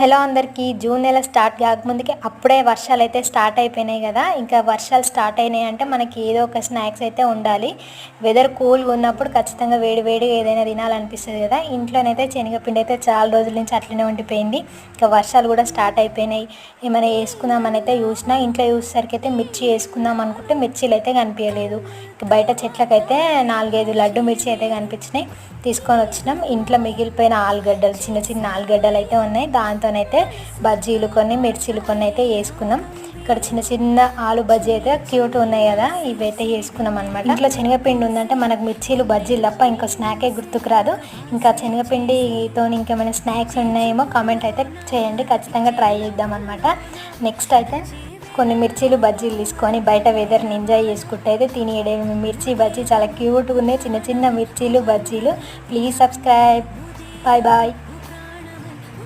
Hello అందరికీ June నెల start కాకముందుకే అప్పుడే వర్షాలు అయితే స్టార్ట్ అయిపోయినాయి కదా. ఇంకా వర్షాలు స్టార్ట్ అయినాయి అంటే మనకి ఏదో ఒక స్నాక్స్ అయితే ఉండాలి. వెదర్ కూల్గా ఉన్నప్పుడు ఖచ్చితంగా వేడి వేడి ఏదైనా తినాలనిపిస్తుంది కదా. ఇంట్లోనైతే శనగపిండి అయితే చాలా రోజుల నుంచి అట్లనే ఉండిపోయింది. ఇంకా వర్షాలు కూడా స్టార్ట్ అయిపోయినాయి. ఏమైనా వేసుకుందామని అయితే చూసినా ఇంట్లో చూసేసరికి అయితే మిర్చి వేసుకుందాం అనుకుంటే మిర్చీలు అయితే కనిపించలేదు బయట చెట్లకైతే నాలుగైదు లడ్డు మిర్చి అయితే కనిపించినాయి. తీసుకొని వచ్చినాం. ఇంట్లో మిగిలిపోయిన ఆలుగడ్డలు చిన్న చిన్న ఆలుగడ్డలు అయితే ఉన్నాయి. దాంతో దాంతోనైతే బజ్జీలు కొన్ని మిర్చీలు కొన్ని అయితే వేసుకున్నాం. ఇక్కడ చిన్న చిన్న ఆలు బజ్జీ అయితే క్యూట్ ఉన్నాయి కదా ఇవి అయితే వేసుకున్నాం అనమాట ఇంట్లో శనగపిండి ఉందంటే మనకు మిర్చీలు బజ్జీలు తప్ప ఇంకో స్నాకే గుర్తుకు రాదు. ఇంకా శనగపిండితో ఇంకేమైనా స్నాక్స్ ఉన్నాయేమో కామెంట్ అయితే చేయండి. ఖచ్చితంగా ట్రై చేద్దాం అనమాట నెక్స్ట్ అయితే కొన్ని మిర్చీలు బజ్జీలు తీసుకొని బయట వెదర్ని ఎంజాయ్ చేసుకుంటే అయితే తినేయడం. మిర్చి బజ్జీ చాలా క్యూట్గా ఉన్నాయి. చిన్న చిన్న మిర్చీలు బజ్జీలు. Please subscribe bye bye